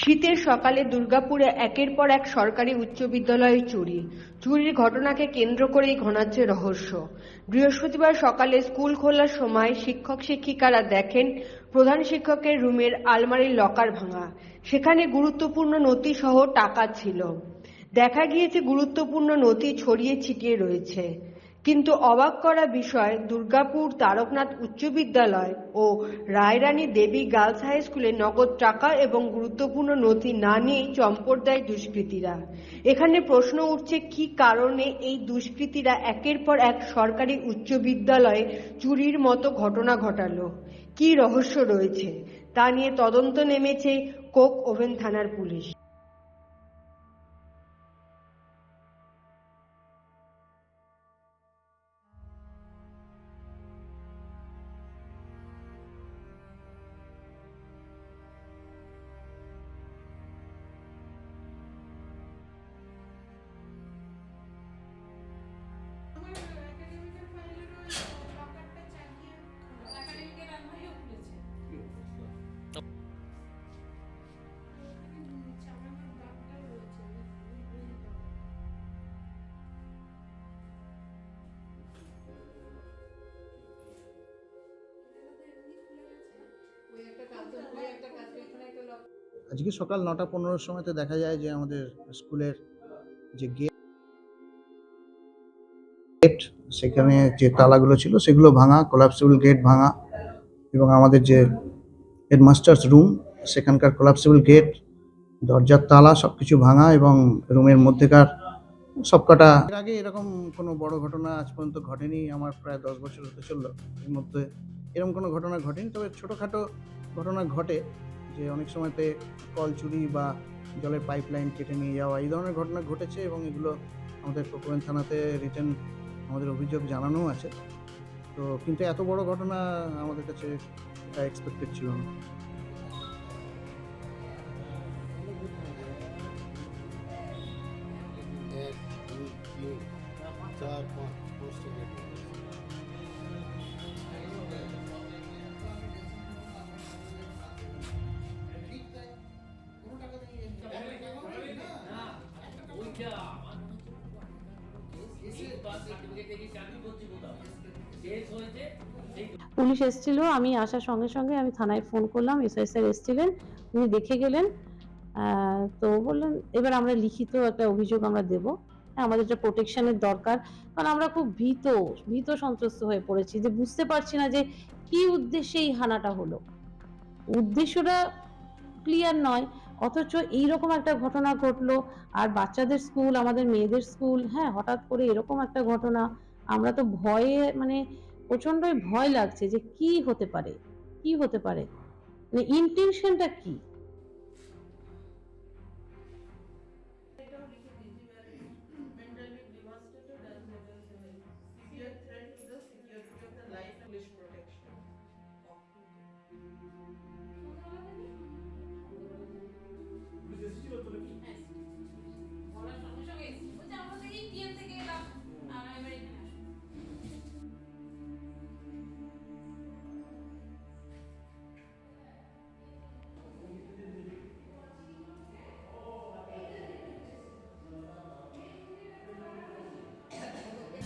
শীতের সকালে দুর্গাপুরে একের পর এক সরকারি উচ্চ বিদ্যালয়ে চুরি। চুরির ঘটনাকে কেন্দ্র করেই ঘনাচ্ছে রহস্য। বৃহস্পতিবার সকালে স্কুল খোলার সময় শিক্ষক শিক্ষিকারা দেখেন প্রধান শিক্ষকের রুমের আলমারির লকার ভাঙা। সেখানে গুরুত্বপূর্ণ নথি সহ টাকা ছিল। দেখা গিয়েছে গুরুত্বপূর্ণ নথি ছড়িয়ে ছিটিয়ে রয়েছে। কিন্তু অবাক করা বিষয়, দুর্গাপুর তারকনাথ উচ্চ বিদ্যালয় ও রায়রানী দেবী গার্লস হাই স্কুলে নগদ টাকা এবং গুরুত্বপূর্ণ নথি না নিয়েই চম্পট দেয় দুষ্কৃতীরা। এখানে প্রশ্ন উঠছে, কি কারণে এই দুষ্কৃতীরা একের পর এক সরকারি উচ্চ বিদ্যালয়ে চুরির মতো ঘটনা ঘটালো? কি রহস্য রয়েছে? তা নিয়ে তদন্ত নেমেছে কোক ওভেন থানার পুলিশ। আজকে সকাল নটা পনেরোর সময়তে দেখা যায় যে আমাদের স্কুলের যে গেট সেখানে যে তালাগুলো ছিল, সেগুলো ভাঙা কোলাপসিবল গেট ভাঙা এবং আমাদের যে হেডমাস্টার্স রুম সেখানকার কোলাপসিবল গেট দরজার তালা সব কিছু ভাঙা এবং রুমের মধ্যেকার সবকটা। এর আগে এরকম কোনো বড় ঘটনা আজ পর্যন্ত ঘটেনি, আমার প্রায় দশ বছর হতে চলল। এর মধ্যে এরকম কোনো ঘটনা ঘটেনি, তবে ছোটোখাটো ঘটনা ঘটে যে অনেক সময়তে কল চুরি বা জলের পাইপ লাইন কেটে নিয়ে যাওয়া, এই ধরনের ঘটনা ঘটেছে এবং এগুলো আমাদের কোকোয়েন থানাতে রিটার্ন আমাদের অভিযোগ জানানো আছে। তো কিন্তু এত বড় ঘটনা আমাদের কাছে এক্সপেক্টেড ছিল না। চার, পাঁচ পুলিশ এসেছিল আমি আসার সঙ্গে সঙ্গে আমি থানায় ফোন করলাম এসআই স্যার এসেছিলেন উনি দেখে গেলেন। তো বললেন এবার আমরা লিখিত একটা অভিযোগ আমরা দেব। হ্যাঁ, আমাদের একটা প্রোটেকশনের দরকার। কারণ আমরা খুব ভীত ভীত সন্ত্রস্ত হয়ে পড়েছি যে বুঝতে পারছি না যে কি উদ্দেশ্যে এই হানাটা হলো। উদ্দেশ্যটা ক্লিয়ার নয় অথচ এইরকম একটা ঘটনা ঘটলো। আর বাচ্চাদের স্কুল আমাদের মেয়েদের স্কুল হ্যাঁ হঠাৎ করে এরকম একটা ঘটনা। আমরা তো ভয়ে মানে প্রচণ্ডই ভয় লাগছে যে কি হতে পারে, কি হতে পারে? মানে ইন্টেনশনটা কি?